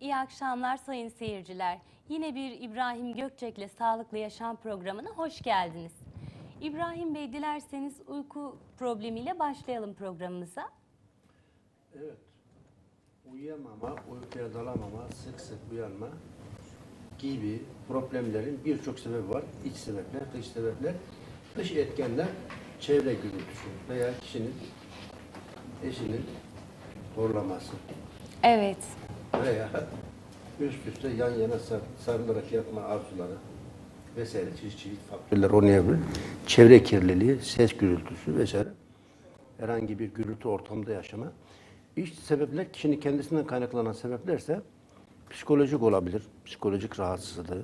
İyi akşamlar sayın seyirciler. Yine bir İbrahim Gökçek'le Sağlıklı Yaşam programına hoş geldiniz. İbrahim Bey dilerseniz uyku problemiyle başlayalım programımıza. Evet. Uyuyamama, uykuya dalamama, sık sık uyanma gibi problemlerin birçok sebebi var. İç sebepler, dış sebepler, dış etkenler, çevre gürültüsü veya kişinin, eşinin horlaması Evet. Veya üst üste yan yana sar, sarılarak yatma arzuları vesaire çeşit çeşit faktörler oynayabilir. Çevre kirliliği, ses gürültüsü vesaire herhangi bir gürültü ortamda yaşama. İç sebepler kişinin kendisinden kaynaklanan sebeplerse psikolojik olabilir, psikolojik rahatsızlığı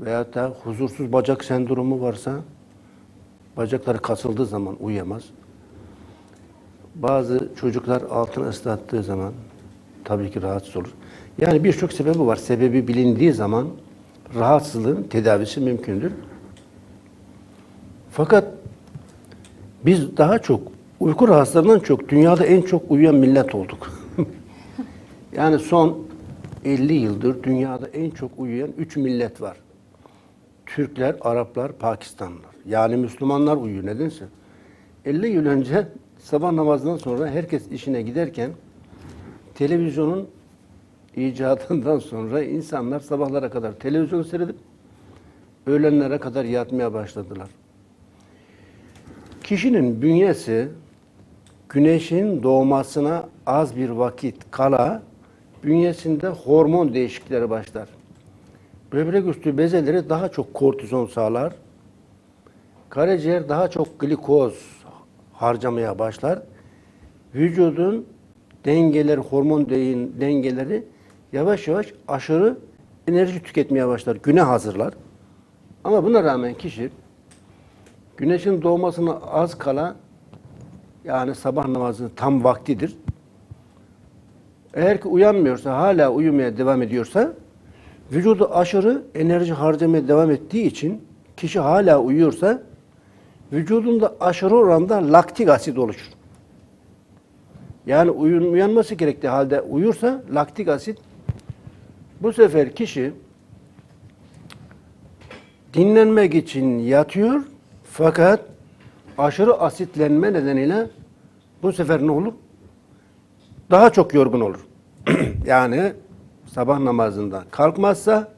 veya da huzursuz bacak sendromu varsa bacakları kasıldığı zaman uyuyamaz. Bazı çocuklar altını ıslattığı zaman tabii ki rahatsız olur. Yani birçok sebebi var. Sebebi bilindiği zaman rahatsızlığın tedavisi mümkündür. Fakat biz daha çok uyku rahatsızlarından çok dünyada en çok uyuyan millet olduk. yani son 50 yıldır dünyada en çok uyuyan 3 millet var. Türkler, Araplar, Pakistanlılar. Yani Müslümanlar uyuyor nedense. 50 yıl önce sabah namazından sonra herkes işine giderken televizyonun icadından sonra insanlar sabahlara kadar televizyon seyredip öğlenlere kadar yatmaya başladılar. Kişinin bünyesi güneşin doğmasına az bir vakit kala bünyesinde hormon değişiklikleri başlar. Böbrek üstü bezeleri daha çok kortizon sağlar. Karaciğer daha çok glikoz harcamaya başlar. Vücudun dengeleri, hormon dengeleri yavaş yavaş aşırı enerji tüketmeye başlar. Güne hazırlar. Ama buna rağmen kişi güneşin doğmasına az kala yani sabah namazının tam vaktidir. Eğer ki uyanmıyorsa, hala uyumaya devam ediyorsa vücudu aşırı enerji harcamaya devam ettiği için kişi hala uyuyorsa vücudunda aşırı oranda laktik asit oluşur. Yani uyanması gerektiği halde uyursa laktik asit bu sefer kişi dinlenmek için yatıyor fakat aşırı asitlenme nedeniyle bu sefer ne olur? Daha çok yorgun olur. yani sabah namazından kalkmazsa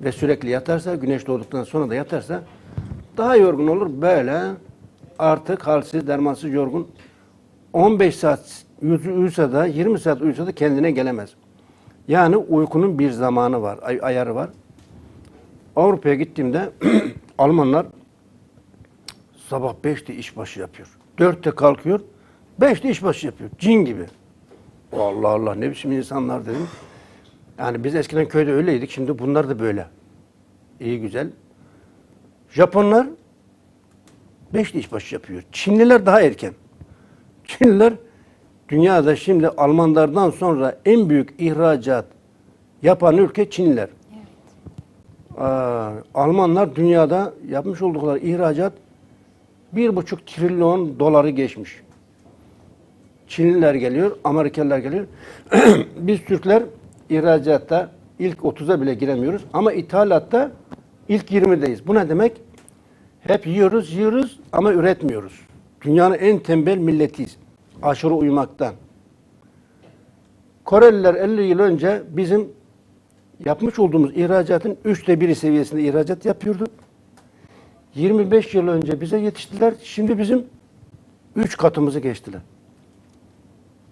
ve sürekli yatarsa, güneş doğduktan sonra da yatarsa daha yorgun olur. Böyle artık halsiz, dermansız, yorgun 15 saat uyusa da 20 saat uyusa da kendine gelemez. Yani uykunun bir zamanı var, ay- ayarı var. Avrupa'ya gittiğimde Almanlar sabah 5'te işbaşı yapıyor. 4'te kalkıyor, 5'te işbaşı yapıyor. Cin gibi. Allah Allah ne biçim insanlar dedim. Yani biz eskiden köyde öyleydik, şimdi bunlar da böyle. İyi güzel. Japonlar 5'te işbaşı yapıyor. Çinliler daha erken. Çinliler dünyada şimdi Almanlardan sonra en büyük ihracat yapan ülke Çinliler. Aa, Almanlar dünyada yapmış oldukları ihracat bir buçuk trilyon doları geçmiş. Çinliler geliyor, Amerikalılar geliyor. Biz Türkler ihracatta ilk 30'a bile giremiyoruz ama ithalatta ilk 20'deyiz. Bu ne demek? Hep yiyoruz, yiyoruz ama üretmiyoruz. Dünyanın en tembel milletiyiz. Aşırı uyumaktan. Koreliler 50 yıl önce bizim yapmış olduğumuz ihracatın üçte biri seviyesinde ihracat yapıyordu. 25 yıl önce bize yetiştiler. Şimdi bizim üç katımızı geçtiler.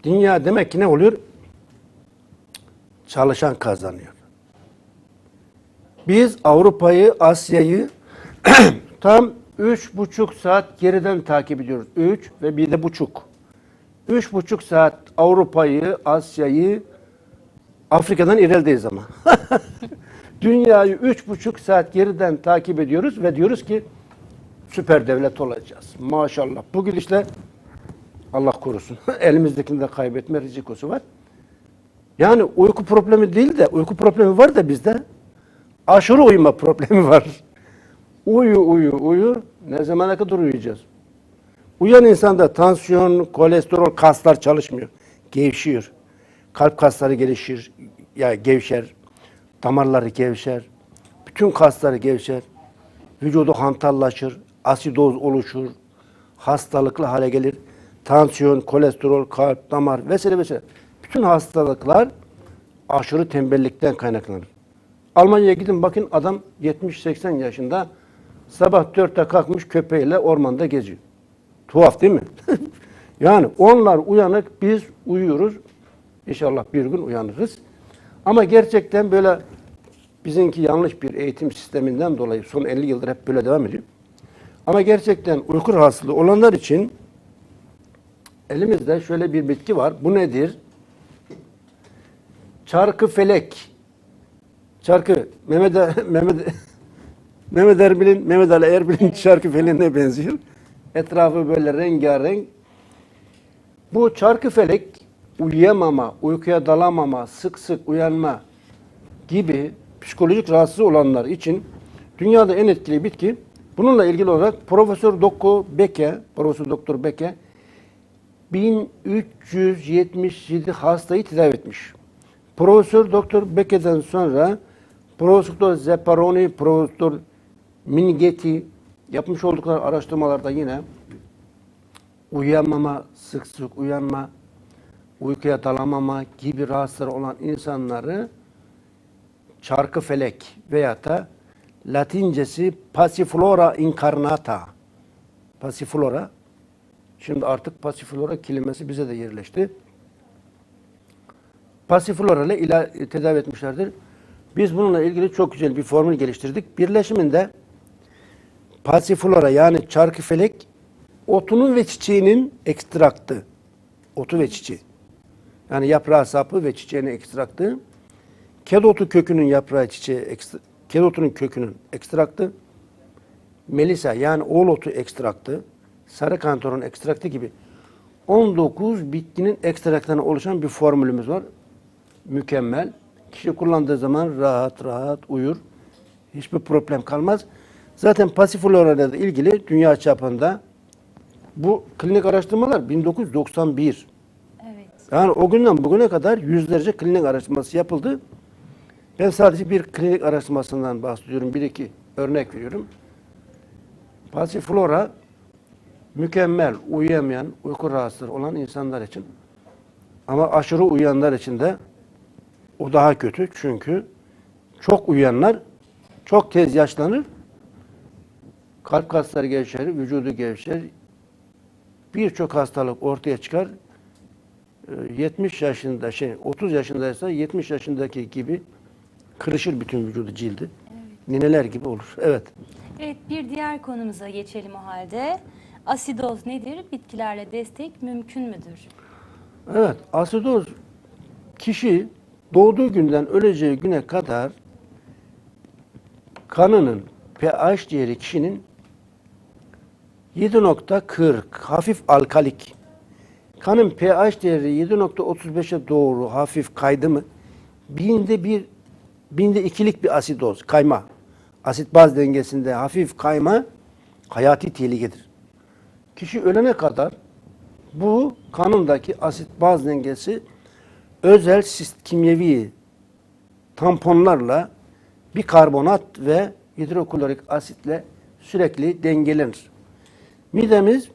Dünya demek ki ne oluyor? Çalışan kazanıyor. Biz Avrupa'yı, Asya'yı tam üç buçuk saat geriden takip ediyoruz. Üç ve bir de buçuk. Üç buçuk saat Avrupa'yı, Asya'yı, Afrika'dan ilerdeyiz ama. Dünyayı üç buçuk saat geriden takip ediyoruz ve diyoruz ki süper devlet olacağız. Maşallah. Bu gidişle Allah korusun. Elimizdekini de kaybetme rizikosu var. Yani uyku problemi değil de uyku problemi var da bizde aşırı uyuma problemi var. Uyu uyu uyu. Ne zamana kadar uyuyacağız? Uyan insanda tansiyon, kolesterol, kaslar çalışmıyor. Gevşiyor. kalp kasları gelişir, ya gevşer, damarları gevşer, bütün kasları gevşer, vücudu hantallaşır, asidoz oluşur, hastalıklı hale gelir. Tansiyon, kolesterol, kalp, damar vesaire vesaire. Bütün hastalıklar aşırı tembellikten kaynaklanır. Almanya'ya gidin bakın adam 70-80 yaşında sabah 4'te kalkmış köpeğiyle ormanda geziyor. Tuhaf değil mi? yani onlar uyanık, biz uyuyoruz. İnşallah bir gün uyanırız. Ama gerçekten böyle bizimki yanlış bir eğitim sisteminden dolayı son 50 yıldır hep böyle devam ediyor. Ama gerçekten uyku rahatsızlığı olanlar için elimizde şöyle bir bitki var. Bu nedir? Çarkı felek. Çarkı Mehmet Mehmet Mehmet Erbil'in Mehmet Ali Erbil'in çarkı feleğine benziyor. Etrafı böyle rengarenk. Bu çarkı felek uyuyamama, uykuya dalamama, sık sık uyanma gibi psikolojik rahatsız olanlar için dünyada en etkili bitki. Bununla ilgili olarak Profesör Dokko Beke, Profesör Doktor Beke 1377 hastayı tedavi etmiş. Profesör Doktor Beke'den sonra Profesör Zepparoni, Profesör Mingeti yapmış oldukları araştırmalarda yine uyuyamama, sık sık uyanma, uykuya dalamama gibi rahatsızları olan insanları çarkı felek veya da Latincesi Passiflora incarnata. Passiflora. Şimdi artık Passiflora kelimesi bize de yerleşti. Passiflora ile ila, tedavi etmişlerdir. Biz bununla ilgili çok güzel bir formül geliştirdik. Birleşiminde Passiflora yani çarkı felek otunun ve çiçeğinin ekstraktı. Otu ve çiçeği. Yani yaprağı, sapı ve çiçeğinin ekstraktı. Kedotu kökünün yaprağı, çiçeği, ekstra, kedotunun kökünün ekstraktı. Melisa yani oğul otu ekstraktı. Sarı kantorun ekstraktı gibi 19 bitkinin ekstraklarına oluşan bir formülümüz var. Mükemmel. Kişi kullandığı zaman rahat rahat uyur. Hiçbir problem kalmaz. Zaten pasiflora ile ilgili dünya çapında bu klinik araştırmalar 1991. Evet. Yani o günden bugüne kadar yüzlerce klinik araştırması yapıldı. Ben sadece bir klinik araştırmasından bahsediyorum. Bir iki örnek veriyorum. Passiflora mükemmel uyuyamayan, uyku rahatsızlığı olan insanlar için. Ama aşırı uyuyanlar için de o daha kötü. Çünkü çok uyuyanlar çok tez yaşlanır. Kalp kasları gevşer, vücudu gevşer. Birçok hastalık ortaya çıkar. Ee, 70 yaşında şey 30 yaşındaysa 70 yaşındaki gibi kırışır bütün vücudu cildi. Nineler gibi olur. Evet. Evet bir diğer konumuza geçelim o halde. Asidoz nedir? Bitkilerle destek mümkün müdür? Evet, asidoz kişi doğduğu günden öleceği güne kadar kanının pH değeri kişinin 7.40 hafif alkalik. Kanın pH değeri 7.35'e doğru hafif kaydı mı binde bir binde ikilik bir asidoz kayma. Asit baz dengesinde hafif kayma hayati tehlikedir. Kişi ölene kadar bu kanındaki asit baz dengesi özel sist kimyevi tamponlarla bikarbonat ve hidroklorik asitle sürekli dengelenir. Midemiz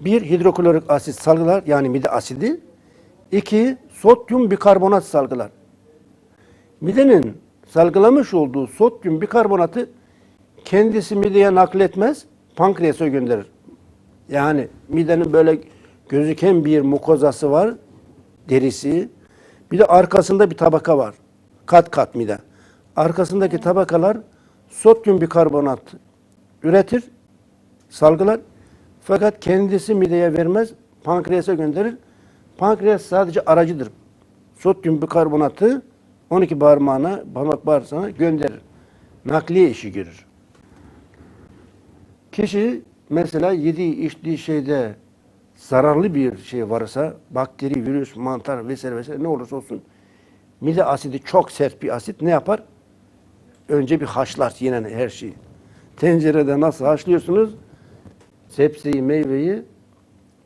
bir hidroklorik asit salgılar yani mide asidi, iki sodyum bikarbonat salgılar. Midenin salgılamış olduğu sodyum bikarbonatı kendisi mideye nakletmez, pankreasa gönderir. Yani midenin böyle gözüken bir mukozası var, derisi. Bir de arkasında bir tabaka var. Kat kat mide. Arkasındaki tabakalar sodyum bikarbonat üretir, salgılar. Fakat kendisi mideye vermez, pankreasa gönderir. Pankreas sadece aracıdır. Sodyum bikarbonatı 12 parmağına, parmak bağırsağına gönderir. Nakliye işi görür. Kişi mesela yediği içtiği şeyde zararlı bir şey varsa bakteri, virüs, mantar vesaire vesaire ne olursa olsun mide asidi çok sert bir asit ne yapar? Önce bir haşlar yine her şeyi. Tencerede nasıl haşlıyorsunuz? Sebzeyi, meyveyi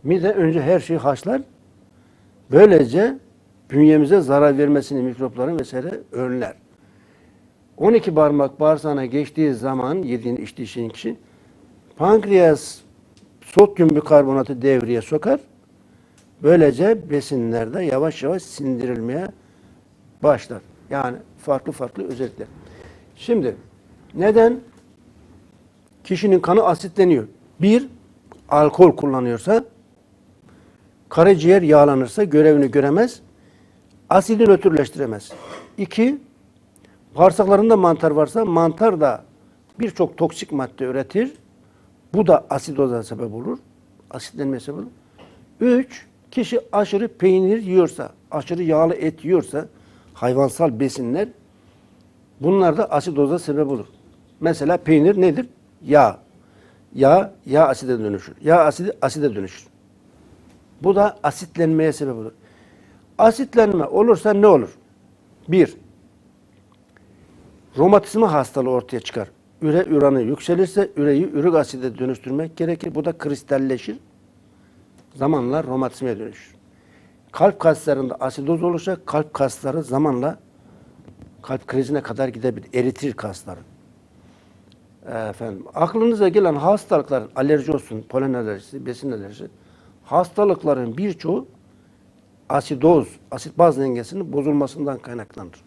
mide önce her şeyi haşlar. Böylece bünyemize zarar vermesini mikropların vesaire önler. 12 parmak bağırsağına geçtiği zaman yediğin içtiği şeyin kişi pankreas sodyum bikarbonatı devreye sokar. Böylece besinlerde yavaş yavaş sindirilmeye başlar. Yani farklı farklı özellikler. Şimdi neden kişinin kanı asitleniyor? Bir, alkol kullanıyorsa, karaciğer yağlanırsa görevini göremez, asidi nötrleştiremez. İki, bağırsaklarında mantar varsa mantar da birçok toksik madde üretir. Bu da asidoza sebep olur. Asitlenmeye sebep olur. Üç, kişi aşırı peynir yiyorsa, aşırı yağlı et yiyorsa, hayvansal besinler bunlar da asidoza sebep olur. Mesela peynir nedir? Yağ. Yağ, yağ aside dönüşür. Yağ asidi aside dönüşür. Bu da asitlenmeye sebep olur. Asitlenme olursa ne olur? Bir, romatizma hastalığı ortaya çıkar. Üre üranı yükselirse üreyi ürik aside dönüştürmek gerekir. Bu da kristalleşir. Zamanla romatizmaya dönüşür. Kalp kaslarında asidoz olursa kalp kasları zamanla kalp krizine kadar gidebilir. Eritir kasları. Efendim, aklınıza gelen hastalıkların alerji olsun, polen alerjisi, besin alerjisi, hastalıkların birçoğu asidoz, asit baz dengesinin bozulmasından kaynaklanır.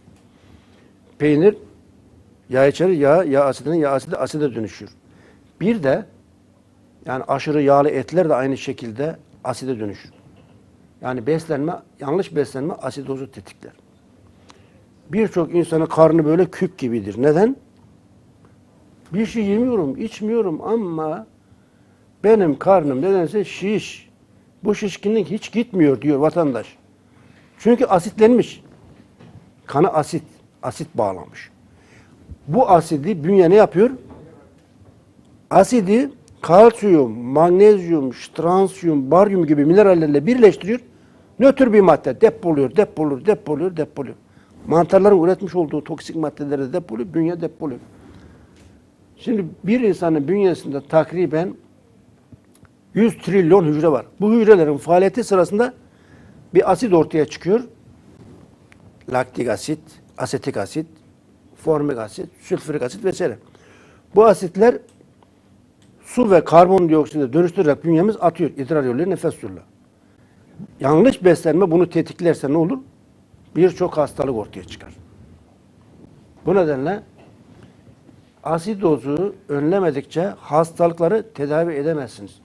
Peynir yağ içerir, yağ, yağ asidinin yağ asidi aside dönüşür. Bir de yani aşırı yağlı etler de aynı şekilde aside dönüşür. Yani beslenme, yanlış beslenme asidozu tetikler. Birçok insanın karnı böyle küp gibidir. Neden? Bir şey yemiyorum, içmiyorum ama benim karnım nedense şiş. Bu şişkinlik hiç gitmiyor diyor vatandaş. Çünkü asitlenmiş. Kanı asit, asit bağlamış. Bu asidi bünye ne yapıyor? Asidi kalsiyum, magnezyum, stransiyum, baryum gibi minerallerle birleştiriyor. Nötr bir madde depoluyor, depoluyor, depoluyor, depoluyor. Mantarların üretmiş olduğu toksik maddeleri de depoluyor, bünye depoluyor. Şimdi bir insanın bünyesinde takriben 100 trilyon hücre var. Bu hücrelerin faaliyeti sırasında bir asit ortaya çıkıyor. Laktik asit, asetik asit, formik asit, sülfürik asit vesaire. Bu asitler su ve karbondioksite dönüştürerek bünyemiz atıyor. İdrar yolları nefes yolları. Yanlış beslenme bunu tetiklerse ne olur? Birçok hastalık ortaya çıkar. Bu nedenle asidozu önlemedikçe hastalıkları tedavi edemezsiniz.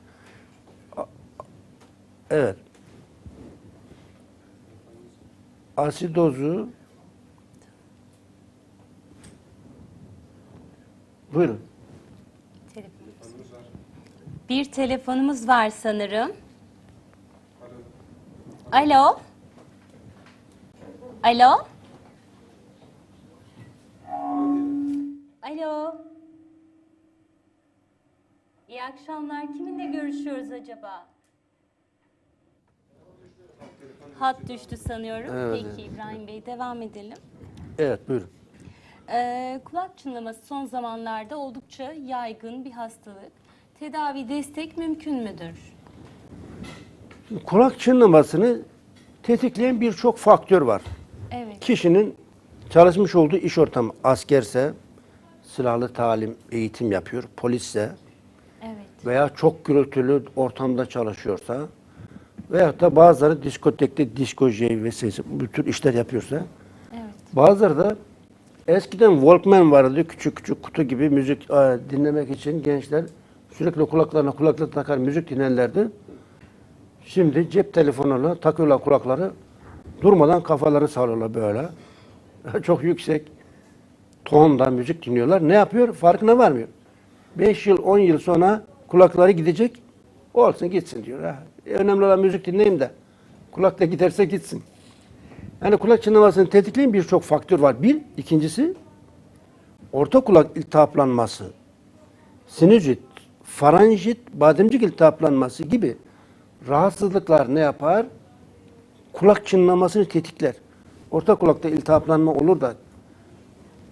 Evet. Asidozu Buyurun. Bir telefonumuz var sanırım. Alo. Alo. Alo. İyi akşamlar. Kiminle görüşüyoruz acaba? Hat düştü sanıyorum. Evet, Peki İbrahim Bey devam edelim. Evet buyurun. Ee, kulak çınlaması son zamanlarda oldukça yaygın bir hastalık. Tedavi destek mümkün müdür? Kulak çınlamasını tetikleyen birçok faktör var. Evet. Kişinin çalışmış olduğu iş ortamı askerse, silahlı talim, eğitim yapıyor, polisse Evet. veya çok gürültülü ortamda çalışıyorsa veyahut da bazıları diskotekte disko J vesaire bu tür işler yapıyorsa Evet. bazıları da eskiden Walkman vardı küçük küçük kutu gibi müzik e, dinlemek için gençler sürekli kulaklarına kulaklık takar müzik dinlerlerdi. Şimdi cep telefonuyla takıyorlar kulakları durmadan kafalarını sallıyorlar böyle. Çok yüksek tonda müzik dinliyorlar. Ne yapıyor? Farkına varmıyor. 5 yıl 10 yıl sonra kulakları gidecek. Olsun gitsin diyor. Ha. E, önemli olan müzik dinleyeyim de kulak da giderse gitsin. Yani kulak çınlamasını tetikleyen birçok faktör var. Bir, ikincisi orta kulak iltihaplanması, sinüzit, faranjit, bademcik iltihaplanması gibi rahatsızlıklar ne yapar? Kulak çınlamasını tetikler. Orta kulakta iltihaplanma olur da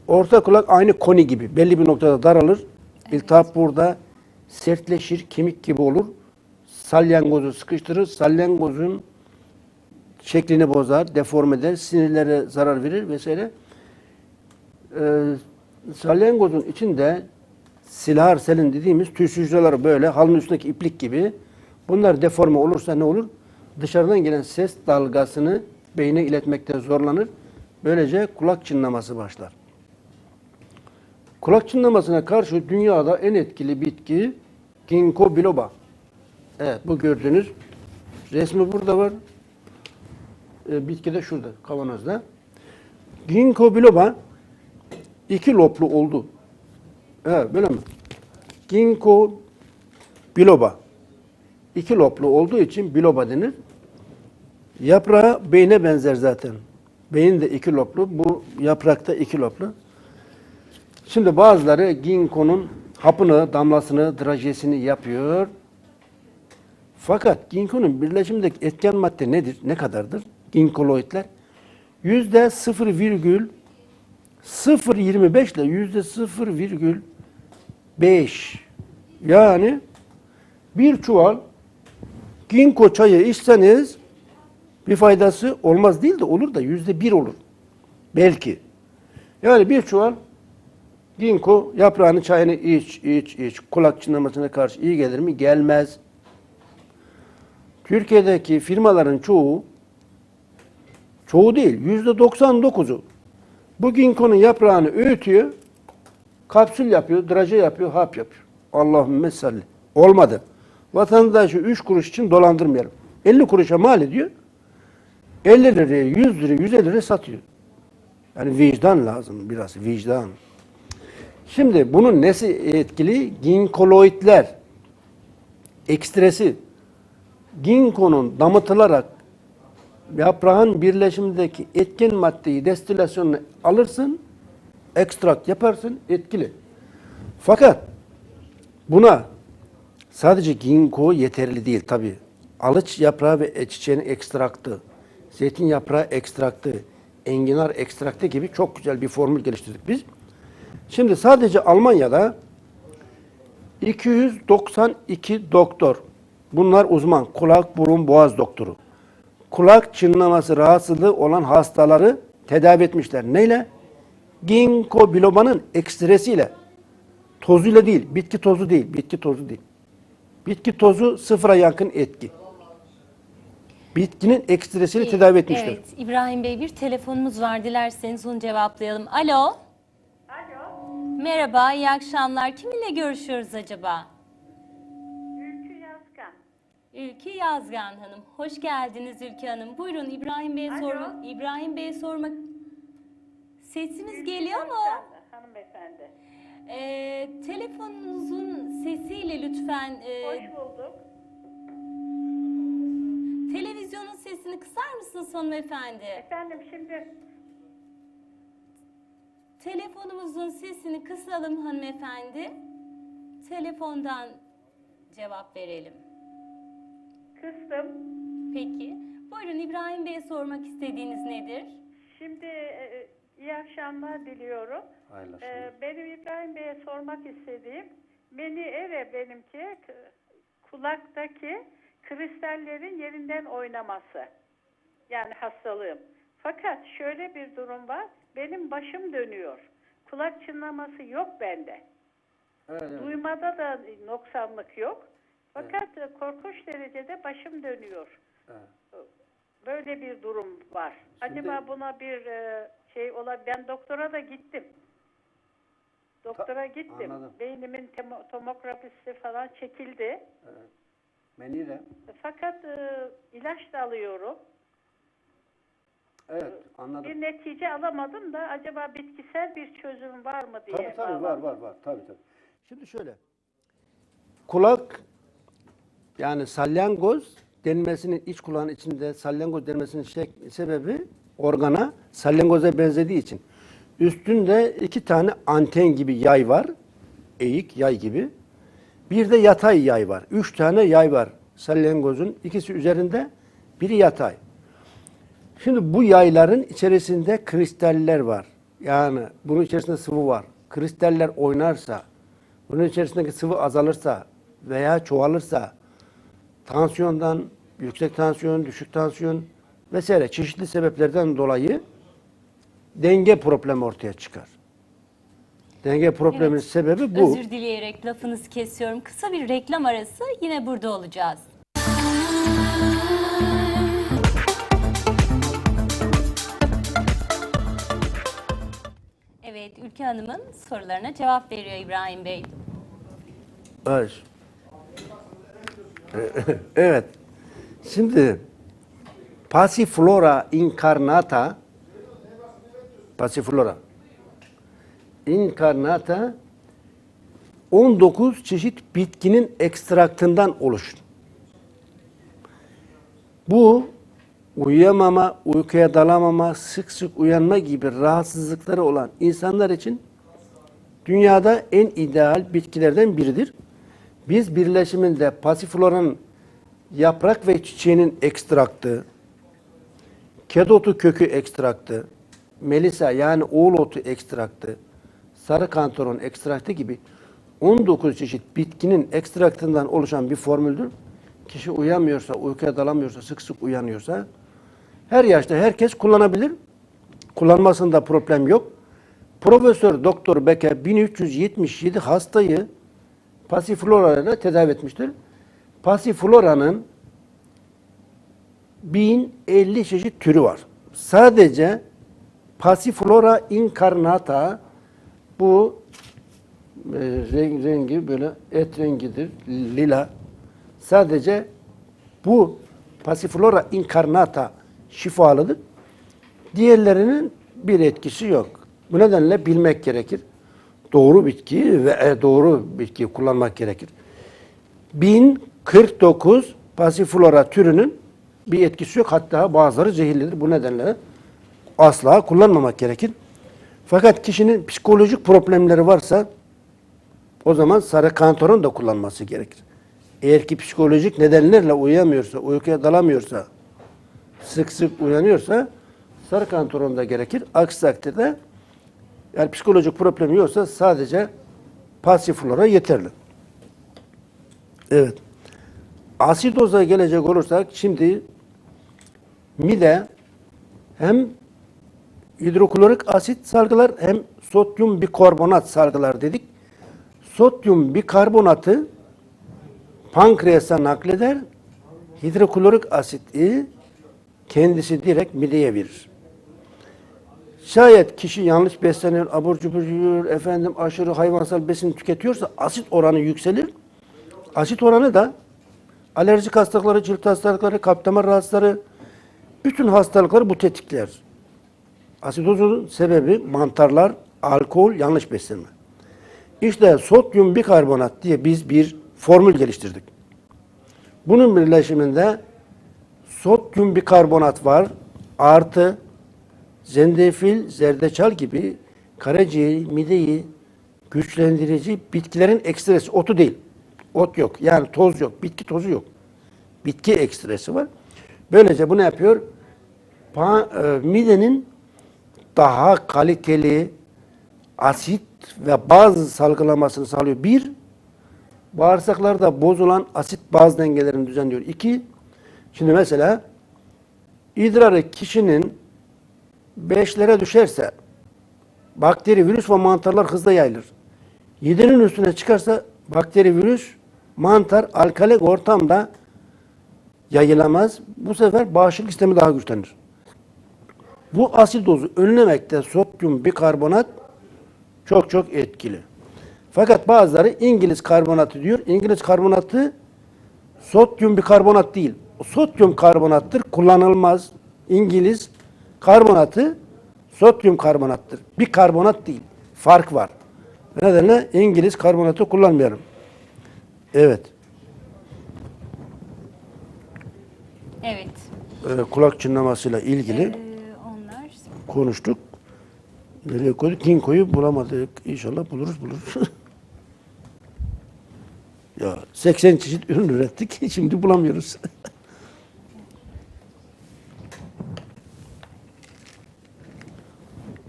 orta kulak aynı koni gibi belli bir noktada daralır. İltihap burada sertleşir, kemik gibi olur. Salyangozu sıkıştırır. Salyangozun şeklini bozar, deforme eder, sinirlere zarar verir vesaire. Ee, salyangozun içinde silahar selin dediğimiz tüy hücreleri böyle halının üstündeki iplik gibi. Bunlar deforme olursa ne olur? Dışarıdan gelen ses dalgasını beyne iletmekte zorlanır. Böylece kulak çınlaması başlar. Kulak çınlamasına karşı dünyada en etkili bitki ginkgo biloba. Evet bu gördüğünüz resmi burada var. Ee, bitki de şurada kavanozda. Ginkgo biloba iki loblu oldu. Evet böyle mi? Ginkgo biloba. İki loblu olduğu için biloba denir. Yaprağı beyne benzer zaten. Beyin de iki loblu. Bu yaprakta iki loblu. Şimdi bazıları ginkgonun hapını, damlasını, drajesini yapıyor. Fakat ginkgonun birleşimindeki etken madde nedir? Ne kadardır? Ginkoloidler yüzde 0,025 ile yüzde 0,5 yani bir çuval ginkgo çayı içseniz bir faydası olmaz değil de olur da yüzde bir olur. Belki. Yani bir çuval ginkgo yaprağını çayını iç, iç, iç. Kulak çınlamasına karşı iyi gelir mi? Gelmez. Türkiye'deki firmaların çoğu, çoğu değil, yüzde 99'u bu ginkgonun yaprağını öğütüyor, kapsül yapıyor, draje yapıyor, hap yapıyor. Allahümme salli. Olmadı. Vatandaşı 3 kuruş için dolandırmayalım. 50 kuruşa mal ediyor. 50 liraya, 100 liraya, 150 liraya satıyor. Yani vicdan lazım biraz, vicdan. Şimdi bunun nesi etkili? Ginkoloidler, ekstresi, ginkgonun damıtılarak yaprağın birleşimindeki etkin maddeyi destilasyonunu alırsın, ekstrakt yaparsın, etkili. Fakat buna sadece ginkgo yeterli değil tabi. Alıç yaprağı ve çiçeğinin ekstraktı, zeytin yaprağı ekstraktı, enginar ekstraktı gibi çok güzel bir formül geliştirdik biz. Şimdi sadece Almanya'da 292 doktor, bunlar uzman, kulak, burun, boğaz doktoru. Kulak çınlaması rahatsızlığı olan hastaları tedavi etmişler. Neyle? Ginkgo biloba'nın ekstresiyle. Tozuyla değil, bitki tozu değil, bitki tozu değil. Bitki tozu sıfıra yakın etki. Bitkinin ekstresiyle tedavi etmişler. Evet, İbrahim Bey bir telefonumuz var. Dilerseniz onu cevaplayalım. Alo. Merhaba, iyi akşamlar. Kiminle görüşüyoruz acaba? Ülkü Yazgan. Ülke Yazgan Hanım. Hoş geldiniz Ülke Hanım. Buyurun İbrahim Bey'e sormak. İbrahim Bey'e sormak. Sesiniz Ülkü geliyor mu? Hanımefendi. Ee, telefonunuzun sesiyle lütfen e, Hoş bulduk. televizyonun sesini kısar mısınız hanımefendi? Efendim şimdi Telefonumuzun sesini kısalım hanımefendi. Telefondan cevap verelim. kıstım. Peki. Buyurun İbrahim Bey'e sormak istediğiniz nedir? Şimdi e, iyi akşamlar diliyorum. Hayırlı E, benim İbrahim Bey'e sormak istediğim beni eve benimki k- kulaktaki kristallerin yerinden oynaması. Yani hastalığım. Fakat şöyle bir durum var. Benim başım dönüyor. Kulak çınlaması yok bende. Evet, evet. Duymada da noksanlık yok. Fakat e, korkunç derecede başım dönüyor. Evet. Böyle bir durum var. Şimdi- Acaba buna bir e, şey olabilir. Ben doktora da gittim. Doktora gittim. anladım. Beynimin tomografisi falan çekildi. Evet. Beni de. Fakat e, ilaç da alıyorum. Evet, anladım. Bir netice alamadım da acaba bitkisel bir çözüm var mı diye. Tabii tabii var var var tabii tabii. Şimdi şöyle. Kulak yani salyangoz denmesinin iç kulağın içinde salyangoz denmesinin şek- sebebi organa salyangoza benzediği için. Üstünde iki tane anten gibi yay var. Eğik yay gibi. Bir de yatay yay var. Üç tane yay var. Salyangozun ikisi üzerinde, biri yatay. Şimdi bu yayların içerisinde kristaller var. Yani bunun içerisinde sıvı var. Kristaller oynarsa, bunun içerisindeki sıvı azalırsa veya çoğalırsa tansiyondan, yüksek tansiyon, düşük tansiyon vesaire çeşitli sebeplerden dolayı denge problemi ortaya çıkar. Denge probleminin Evet. sebebi bu. Özür dileyerek lafınızı kesiyorum. Kısa bir reklam arası yine burada olacağız. Ülke Hanım'ın sorularına cevap veriyor İbrahim Bey. Evet. evet. Şimdi Passiflora incarnata Passiflora incarnata 19 çeşit bitkinin ekstraktından oluşur. Bu uyuyamama, uykuya dalamama, sık sık uyanma gibi rahatsızlıkları olan insanlar için dünyada en ideal bitkilerden biridir. Biz birleşiminde pasifloranın yaprak ve çiçeğinin ekstraktı, kedotu kökü ekstraktı, melisa yani oğul otu ekstraktı, sarı kantaron ekstraktı gibi 19 çeşit bitkinin ekstraktından oluşan bir formüldür. Kişi uyamıyorsa, uykuya dalamıyorsa, sık sık uyanıyorsa her yaşta herkes kullanabilir. Kullanmasında problem yok. Profesör Doktor Becker 1377 hastayı pasiflora ile tedavi etmiştir. Pasiflora'nın 1050 çeşit türü var. Sadece Passiflora incarnata bu e, renk, rengi böyle et rengidir, lila. Sadece bu Passiflora incarnata şifalıdır. Diğerlerinin bir etkisi yok. Bu nedenle bilmek gerekir. Doğru bitki ve e, doğru bitkiyi kullanmak gerekir. 1049 Passiflora türünün bir etkisi yok. Hatta bazıları zehirlidir. Bu nedenle asla kullanmamak gerekir. Fakat kişinin psikolojik problemleri varsa o zaman sarı kantoron da kullanması gerekir. Eğer ki psikolojik nedenlerle uyuyamıyorsa, uykuya dalamıyorsa, sık sık uyanıyorsa sarı kantoron da gerekir. Aksi takdirde yani psikolojik problemi yoksa sadece pasiflora yeterli. Evet. Asidoza gelecek olursak şimdi mide hem hidroklorik asit salgılar hem sodyum bikarbonat salgılar dedik. Sodyum bikarbonatı pankreasa nakleder. Hidroklorik asiti kendisi direkt mideye verir. Şayet kişi yanlış besleniyor, abur cubur yiyor, efendim aşırı hayvansal besin tüketiyorsa asit oranı yükselir. Asit oranı da alerjik hastalıkları, cilt hastalıkları, kalp damar rahatsızları, bütün hastalıkları bu tetikler. Asidozun sebebi mantarlar, alkol, yanlış beslenme. İşte sodyum bikarbonat diye biz bir formül geliştirdik. Bunun birleşiminde sodyum bikarbonat var artı zendefil, zerdeçal gibi karaciğeri, mideyi güçlendirici bitkilerin ekstresi, otu değil. Ot yok. Yani toz yok. Bitki tozu yok. Bitki ekstresi var. Böylece bu ne yapıyor? Pa- e, midenin daha kaliteli asit ve baz salgılamasını sağlıyor. Bir, bağırsaklarda bozulan asit baz dengelerini düzenliyor. İki, şimdi mesela idrarı kişinin beşlere düşerse bakteri, virüs ve mantarlar hızla yayılır. Yedinin üstüne çıkarsa bakteri, virüs, mantar alkalik ortamda yayılamaz. Bu sefer bağışıklık sistemi daha güçlenir. Bu asidozu önlemekte sodyum bikarbonat çok çok etkili. Fakat bazıları İngiliz karbonatı diyor. İngiliz karbonatı sodyum bikarbonat değil. Sodyum karbonattır. Kullanılmaz. İngiliz karbonatı sodyum karbonattır. Bir karbonat değil. Fark var. Nedenle İngiliz karbonatı kullanmıyorum. Evet. Evet, Ee, kulak çınlamasıyla ilgili ee, onlar konuştuk. Nereye koyduk? Kinko'yu bulamadık. İnşallah buluruz buluruz. ya 80 çeşit ürün ürettik. Şimdi bulamıyoruz.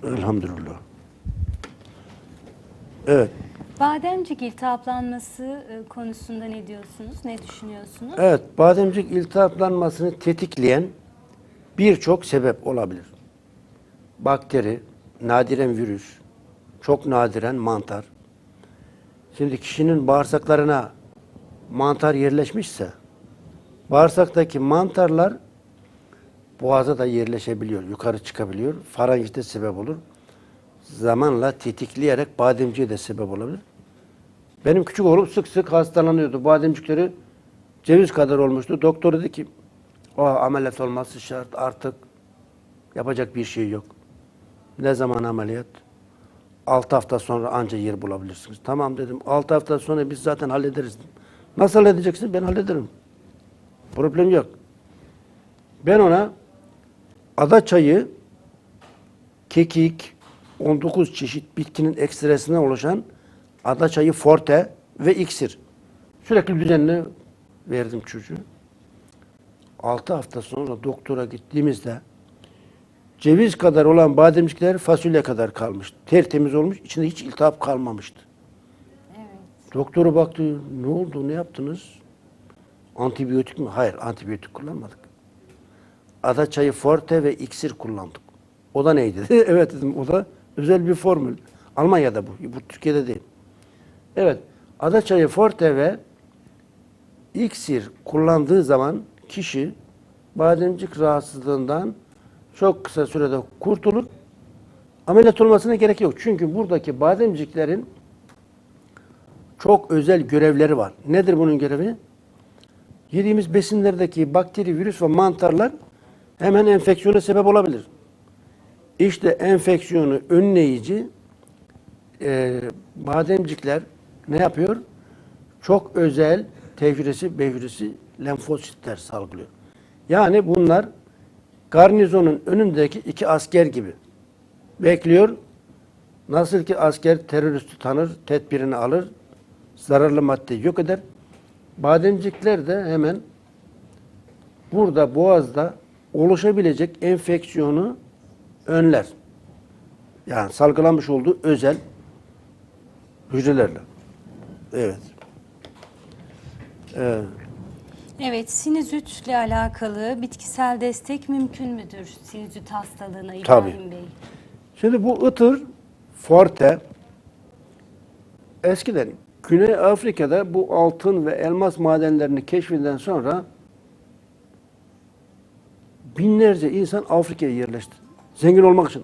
Elhamdülillah. Evet. Bademcik iltihaplanması e, konusunda ne diyorsunuz? Ne düşünüyorsunuz? Evet, bademcik iltihaplanmasını tetikleyen birçok sebep olabilir. Bakteri, nadiren virüs, çok nadiren mantar. Şimdi kişinin bağırsaklarına mantar yerleşmişse bağırsaktaki mantarlar boğaza da yerleşebiliyor, yukarı çıkabiliyor. Faranjite sebep olur. Zamanla tetikleyerek bademciye de sebep olabilir. Benim küçük oğlum sık sık hastalanıyordu. Bademcikleri ceviz kadar olmuştu. Doktor dedi ki o ameliyat olması şart artık yapacak bir şey yok. Ne zaman ameliyat? 6 hafta sonra anca yer bulabilirsiniz. Tamam dedim. 6 hafta sonra biz zaten hallederiz. Nasıl halledeceksin? Ben hallederim. Problem yok. Ben ona ada çayı, kekik, 19 çeşit bitkinin ekstresinden oluşan ada çayı forte ve iksir. Sürekli düzenli verdim çocuğu. 6 hafta sonra doktora gittiğimizde ceviz kadar olan bademcikler fasulye kadar kalmış. Tertemiz olmuş, içinde hiç iltihap kalmamıştı. Doktora baktı, ne oldu, ne yaptınız? Antibiyotik mi? Hayır, antibiyotik kullanmadık. Ada çayı forte ve iksir kullandık. O da neydi? evet dedim, o da özel bir formül. Almanya'da bu, bu Türkiye'de değil. Evet, ada çayı forte ve iksir kullandığı zaman kişi bademcik rahatsızlığından çok kısa sürede kurtulur. Ameliyat olmasına gerek yok. Çünkü buradaki bademciklerin çok özel görevleri var. Nedir bunun görevi? Yediğimiz besinlerdeki bakteri, virüs ve mantarlar hemen enfeksiyona sebep olabilir. İşte enfeksiyonu önleyici e, bademcikler ne yapıyor? Çok özel T hücresi, B hücresi lenfositler salgılıyor. Yani bunlar garnizonun önündeki iki asker gibi. Bekliyor. Nasıl ki asker teröristi tanır, tedbirini alır, zararlı maddeyi yok eder. Bademcikler de hemen burada boğazda oluşabilecek enfeksiyonu önler. Yani salgılanmış olduğu özel hücrelerle. Evet. Evet. Evet, sinüzitle alakalı bitkisel destek mümkün müdür sinüzit hastalığına İbrahim Tabii. Bey? Şimdi bu ıtır, forte, eskiden Güney Afrika'da bu altın ve elmas madenlerini keşfinden sonra binlerce insan Afrika'ya yerleşti. Zengin olmak için.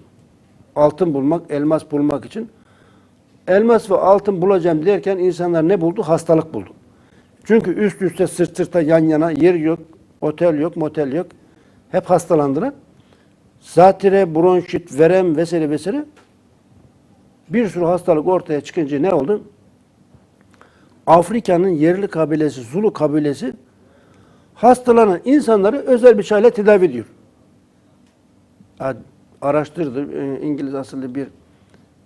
Altın bulmak, elmas bulmak için. Elmas ve altın bulacağım derken insanlar ne buldu? Hastalık buldu. Çünkü üst üste sırt sırta yan yana yer yok, otel yok, motel yok. Hep hastalandılar. Zatire, bronşit, verem vesaire vesaire bir sürü hastalık ortaya çıkınca ne oldu? Afrika'nın yerli kabilesi, Zulu kabilesi hastalanan insanları özel bir çayla tedavi ediyor. Araştırdı, e, İngiliz asıllı bir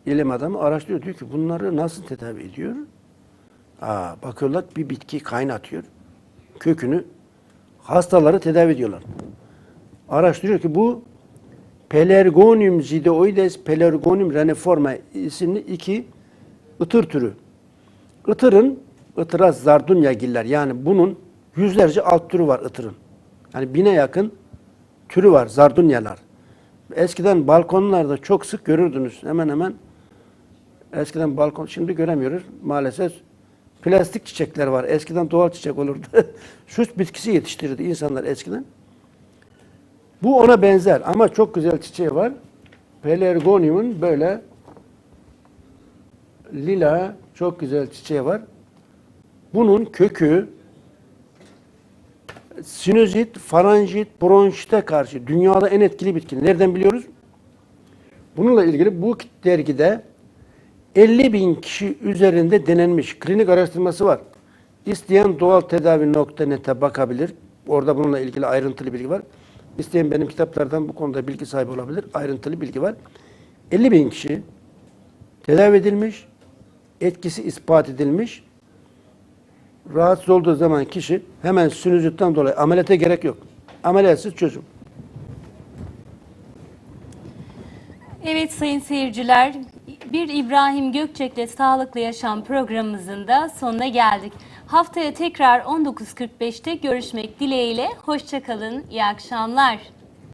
ilim adamı araştırıyor. Diyor ki bunları nasıl tedavi ediyor? Aa, bakıyorlar bir bitki kaynatıyor. Kökünü hastaları tedavi ediyorlar. Araştırıyor ki bu Pelargonium zideoides, Pelargonium reniforma isimli iki ıtır türü. Itırın, ıtıra zardunyagiller yani bunun yüzlerce alt türü var ıtırın. Yani bine yakın türü var zardunyalar. Eskiden balkonlarda çok sık görürdünüz hemen hemen. Eskiden balkon, şimdi göremiyoruz maalesef. Plastik çiçekler var. Eskiden doğal çiçek olurdu. Süs bitkisi yetiştirirdi insanlar eskiden. Bu ona benzer ama çok güzel çiçeği var. Pelargonium'un böyle lila çok güzel çiçeği var. Bunun kökü sinüzit, faranjit, bronşite karşı dünyada en etkili bitki. Nereden biliyoruz? Bununla ilgili bu dergide 50 bin kişi üzerinde denenmiş klinik araştırması var. İsteyen doğal tedavi.net'e bakabilir. Orada bununla ilgili ayrıntılı bilgi var. İsteyen benim kitaplardan bu konuda bilgi sahibi olabilir. Ayrıntılı bilgi var. 50 bin kişi tedavi edilmiş, etkisi ispat edilmiş. Rahatsız olduğu zaman kişi hemen sinüzitten dolayı ameliyata gerek yok. Ameliyatsız çözüm. Evet sayın seyirciler, bir İbrahim Gökçek'le Sağlıklı Yaşam programımızın da sonuna geldik. Haftaya tekrar 19.45'te görüşmek dileğiyle. Hoşçakalın, iyi akşamlar.